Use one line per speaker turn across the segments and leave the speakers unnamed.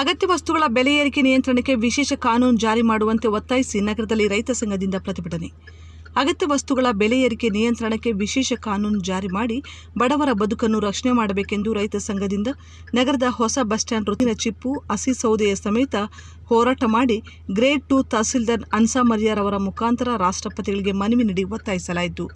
ಅಗತ್ಯ ವಸ್ತುಗಳ ಬೆಲೆ ಏರಿಕೆ ನಿಯಂತ್ರಣಕ್ಕೆ ವಿಶೇಷ ಕಾನೂನು ಜಾರಿ ಮಾಡುವಂತೆ ಒತ್ತಾಯಿಸಿ ನಗರದಲ್ಲಿ ರೈತ ಸಂಘದಿಂದ ಪ್ರತಿಭಟನೆ. ಅಗತ್ಯ ವಸ್ತುಗಳ ಬೆಲೆ ಏರಿಕೆ ನಿಯಂತ್ರಣಕ್ಕೆ ವಿಶೇಷ ಕಾನೂನು ಜಾರಿ ಮಾಡಿ ಬಡವರ ಬದುಕನ್ನು ರಕ್ಷಣೆ ಮಾಡಬೇಕೆಂದು ರೈತ ಸಂಘದಿಂದ ನಗರದ ಹೊಸ ಬಸ್ ಸ್ಟ್ಯಾಂಡ್ ರುತಿನ ಚಿಪ್ಪು, ಹಸಿ ಸೌದೆಯ ಸಮೇತ ಹೋರಾಟ ಮಾಡಿ ಗ್ರೇಡ್ ಟು ತಹಸೀಲ್ದಾರ್ ಅನ್ಸಾಮರ್ಯಾರ್ ಅವರ ಮುಖಾಂತರ ರಾಷ್ಟ್ರಪತಿಗಳಿಗೆ ಮನವಿ ನೀಡಿ ಒತ್ತಾಯಿಸಲಾಯಿತು.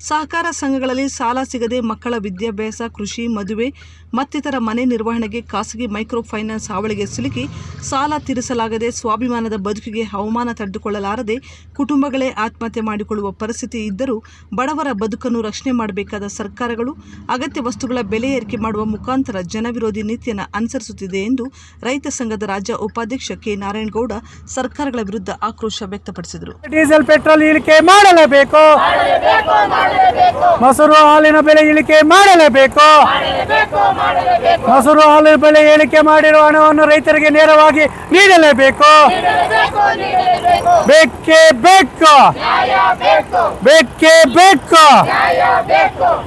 ಸಹಕಾರ ಸಂಘಗಳಲ್ಲಿ ಸಾಲ ಸಿಗದೆ ಮಕ್ಕಳ ವಿದ್ಯಾಭ್ಯಾಸ ಕೃಷಿ ಮದುವೆ ಮತ್ತಿತರ ಮನೆ ನಿರ್ವಹಣೆಗೆ ಖಾಸಗಿ ಮೈಕ್ರೋ ಫೈನಾನ್ಸ್ ಹಾವಳಿಗೆ ಸಿಲುಕಿ ಸಾಲ ತೀರಿಸಲಾಗದೆ ಸ್ವಾಭಿಮಾನದ ಬದುಕಿಗೆ ಅವಮಾನ ತಡೆದುಕೊಳ್ಳಲಾರದೆ ಕುಟುಂಬಗಳೇ ಆತ್ಮಹತ್ಯೆ ಮಾಡಿಕೊಳ್ಳುವ ಪರಿಸ್ಥಿತಿ ಇದ್ದರೂ ಬಡವರ ಬದುಕನ್ನು ರಕ್ಷಣೆ ಮಾಡಬೇಕಾದ ಸರ್ಕಾರಗಳು ಅಗತ್ಯ ವಸ್ತುಗಳ ಬೆಲೆ ಏರಿಕೆ ಮಾಡುವ ಮುಖಾಂತರ ಜನವಿರೋಧಿ ನೀತಿಯನ್ನು ಅನುಸರಿಸುತ್ತಿದೆ ಎಂದು ರೈತ ಸಂಘದ ರಾಜ್ಯ ಉಪಾಧ್ಯಕ್ಷ ಕೆ. ನಾರಾಯಣಗೌಡ ಸರ್ಕಾರಗಳ ವಿರುದ್ಧ ಆಕ್ರೋಶ ವ್ಯಕ್ತಪಡಿಸಿದರು.
ಡೀಸೆಲ್ ಪೆಟ್ರೋಲ್ ಇಳಿಕೆ ಮಾಡಲೇಬೇಕು ಮೊಸರು ಹಾಲಿನ ಬೆಲೆ ಇಳಿಕೆ ಮಾಡಲೇಬೇಕು. ಮೊಸರು ಹಾಲಿನ ಬೆಲೆ ಇಳಿಕೆ ಮಾಡಿರುವ ಹಣವನ್ನು ರೈತರಿಗೆ ನೇರವಾಗಿ ನೀಡಲೇಬೇಕು. ಬೇಕೇ ಬೇಕು. ಬೇಕೇ. ಬೇಕು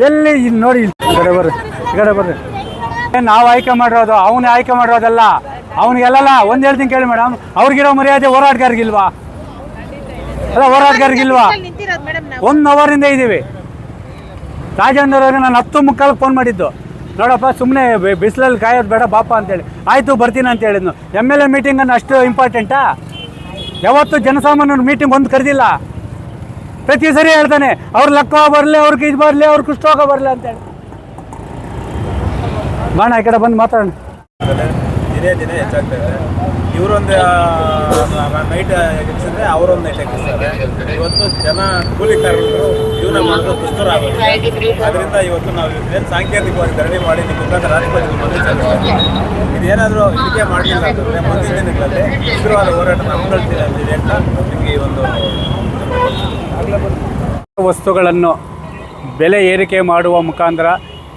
ಎಲ್ಲಿ ನೋಡಿ ಇಲ್ಲಿ. ಈ ಕಡೆ ಬರ್ರಿ ಈ ಕಡೆ ಬರ್ರಿ. ನಾವು ಆಯ್ಕೆ ಮಾಡಿರೋದು ಅವನೇ ಆಯ್ಕೆ ಮಾಡಿರೋದಲ್ಲ. ಅವನಿಗೆಲ್ಲ ಒಂದ್ ಹೇಳ್ತೀನಿ ಕೇಳಿ ಮೇಡಮ್ ಅವ್ರಿಗಿರೋ ಮರ್ಯಾದೆ ಹೋರಾಟಗಾರಿಗಿಲ್ವಾ? ಅಲ್ಲ
ನಾವು.
ಒನ್ ಅವರಿಂದ ಇದ್ದೀವಿ. ರಾಜೇಂದ್ರವ್ರಿಗೆ ನಾನು ಹತ್ತು ಮುಕ್ಕಾಲಕ್ಕೆ ಫೋನ್ ಮಾಡಿದ್ದು. ನೋಡಪ್ಪ ಸುಮ್ಮನೆ ಬಿಸಿಲಲ್ಲಿ ಕಾಯೋದು ಬೇಡ ಬಾಪ ಅಂತೇಳಿ. ಆಯಿತು ಬರ್ತೀನಿ ಅಂತ ಹೇಳಿದ್ನು. ಎಂ ಎಲ್ ಎ ಮೀಟಿಂಗನ್ನು ಅಷ್ಟು ಇಂಪಾರ್ಟೆಂಟಾ ಯಾವತ್ತು ಜನಸಾಮಾನ್ಯರು ಮೀಟಿಂಗ್ ಒಂದು ಕರೆದಿಲ್ಲ. ಪ್ರತಿ ಸರಿ ಹೇಳ್ತಾನೆ ಅವ್ರ ಲಕ್ಕ ಬರಲಿ ಅವ್ರಿಗೆ ಇದು ಬರಲಿ ಅವ್ರ ಕುಷ್ಟೋಗ ಬರಲಿ ಅಂತೇಳಿ ಬಾಣ ಈ ಕಡೆ ಬಂದು ಮಾತಾಡೋಣ.
ದಿನೇ ದಿನೇ ಹೆಚ್ಚಾಗ್ತಾ ಇದೆ. ಇವರೊಂದು ನೈಟ್ ಎಕ್ಸಿದ್ರೆ ಅವರೊಂದು ನೈಟ್ ಎಕ್ಸಿದ್ದಾರೆ ಇವತ್ತು ಜನ ಕೂಲಿ ಕಾರ್ಮಿಕರು ಜೀವನ ಮಾಡೋದು ದುಸ್ತರ ಆಗುತ್ತೆ ಅದರಿಂದ ಇವತ್ತು ನಾವು ಏನು ಸಾಂಕೇತಿಕವಾಗಿ ಧರಣಿ ಮಾಡಿ ನಿಮ್ಮ ಮುಖಾಂತರ ರಾಷ್ಟ್ರಪತಿ ಮನವಿ ಇದೇನಾದರೂ ಇದಕ್ಕೆ ಮಾಡಲಿಲ್ಲ ಅಂತಂದರೆ ಮುಂದಿನ ದಿನಗಳಲ್ಲಿ ಉಗ್ರವಾದ ಹೋರಾಟ ಅಂತ ನಿಮಗೆ ಈ ಒಂದು
ವಸ್ತುಗಳನ್ನು ಬೆಲೆ ಏರಿಕೆ ಮಾಡುವ ಮುಖಾಂತರ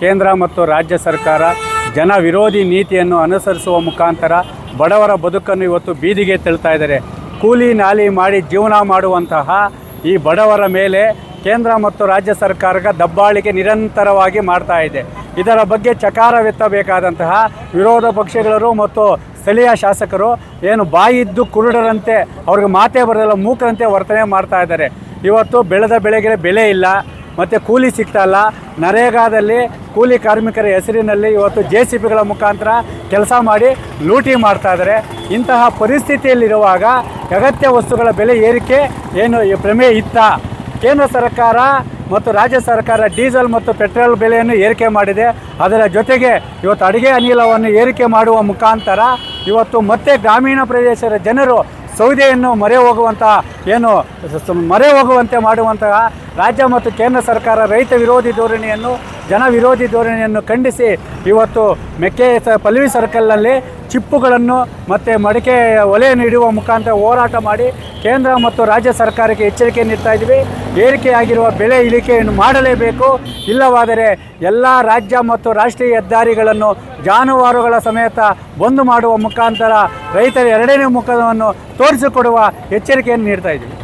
ಕೇಂದ್ರ ಮತ್ತು ರಾಜ್ಯ ಸರ್ಕಾರ ಜನ ವಿರೋಧಿ ನೀತಿಯನ್ನು ಅನುಸರಿಸುವ ಮುಖಾಂತರ ಬಡವರ ಬದುಕನ್ನು ಇವತ್ತು ಬೀದಿಗೆ ತಳ್ತಾ ಇದ್ದಾರೆ. ಕೂಲಿ ನಾಲಿ ಮಾಡಿ ಜೀವನ ಮಾಡುವಂತಹ ಈ ಬಡವರ ಮೇಲೆ ಕೇಂದ್ರ ಮತ್ತು ರಾಜ್ಯ ಸರ್ಕಾರದ ದಬ್ಬಾಳಿಕೆ ನಿರಂತರವಾಗಿ ಮಾಡ್ತಾ ಇದೆ. ಇದರ ಬಗ್ಗೆ ಚಕಾರವೆತ್ತಬೇಕಾದಂತಹ ವಿರೋಧ ಪಕ್ಷಗಳರು ಮತ್ತು ಸ್ಥಳೀಯ ಶಾಸಕರು ಏನು ಬಾಯಿದ್ದು ಕುರುಡರಂತೆ ಅವ್ರಿಗೆ ಮಾತೇ ಬರೋದಿಲ್ಲ ಮೂಕರಂತೆ ವರ್ತನೆ ಮಾಡ್ತಾ ಇದ್ದಾರೆ. ಇವತ್ತು ಬೆಳೆದ ಬೆಳೆಗೆ ಬೆಲೆ ಇಲ್ಲ ಮತ್ತು ಕೂಲಿ ಸಿಗ್ತಾ ಇಲ್ಲ ನರೇಗಾದಲ್ಲಿ ಕೂಲಿ ಕಾರ್ಮಿಕರ ಹೆಸರಿನಲ್ಲಿ ಇವತ್ತು ಜೆ ಸಿ ಪಿಗಳ ಮುಖಾಂತರ ಕೆಲಸ ಮಾಡಿ ಲೂಟಿ ಮಾಡ್ತಾಯಿದ್ದಾರೆ. ಇಂತಹ ಪರಿಸ್ಥಿತಿಯಲ್ಲಿರುವಾಗ ಅಗತ್ಯ ವಸ್ತುಗಳ ಬೆಲೆ ಏರಿಕೆ ಏನು ಪ್ರಮೇ ಇತ್ತ? ಕೇಂದ್ರ ಸರ್ಕಾರ ಮತ್ತು ರಾಜ್ಯ ಸರ್ಕಾರ ಡೀಸೆಲ್ ಮತ್ತು ಪೆಟ್ರೋಲ್ ಬೆಲೆಯನ್ನು ಏರಿಕೆ ಮಾಡಿದೆ. ಅದರ ಜೊತೆಗೆ ಇವತ್ತು ಅಡುಗೆ ಅನಿಲವನ್ನು ಏರಿಕೆ ಮಾಡುವ ಮುಖಾಂತರ ಇವತ್ತು ಮತ್ತೆ ಗ್ರಾಮೀಣ ಪ್ರದೇಶದ ಜನರು ಸೌದೆಯನ್ನು ಮರೆ ಹೋಗುವಂತಹ ಏನು ಸ- ಹೋಗುವಂತೆ ಮಾಡುವಂತಹ ರಾಜ್ಯ ಮತ್ತು ಕೇಂದ್ರ ಸರ್ಕಾರ ರೈತ ವಿರೋಧಿ ಧೋರಣೆಯನ್ನು, ಜನ ವಿರೋಧಿ ಧೋರಣೆಯನ್ನು ಖಂಡಿಸಿ ಇವತ್ತು ಮೆಕ್ಕೆ ಪಲ್ವಿ ಸರ್ಕಲ್ನಲ್ಲಿ ಚಿಪ್ಪುಗಳನ್ನು ಮತ್ತು ಮಡಿಕೆ ಒಲೆ ಇಡುವ ಮುಖಾಂತರ ಹೋರಾಟ ಮಾಡಿ ಕೇಂದ್ರ ಮತ್ತು ರಾಜ್ಯ ಸರ್ಕಾರಕ್ಕೆ ಎಚ್ಚರಿಕೆ ನೀಡ್ತಾ ಇದ್ದೀವಿ. ಏರಿಕೆಯಾಗಿರುವ ಬೆಳೆ ಇಳಿಕೆಯನ್ನು ಮಾಡಲೇಬೇಕು. ಇಲ್ಲವಾದರೆ ಎಲ್ಲ ರಾಜ್ಯ ಮತ್ತು ರಾಷ್ಟ್ರೀಯ ಹೆದ್ದಾರಿಗಳನ್ನು ಜಾನುವಾರುಗಳ ಸಮೇತ ಬಂದು ಮಾಡುವ ಮುಖಾಂತರ ರೈತರ ಎರಡನೇ ಮುಖವನ್ನು ತೋರಿಸಿಕೊಡುವ ಎಚ್ಚರಿಕೆಯನ್ನು ನೀಡ್ತಾ ಇದ್ದೀವಿ.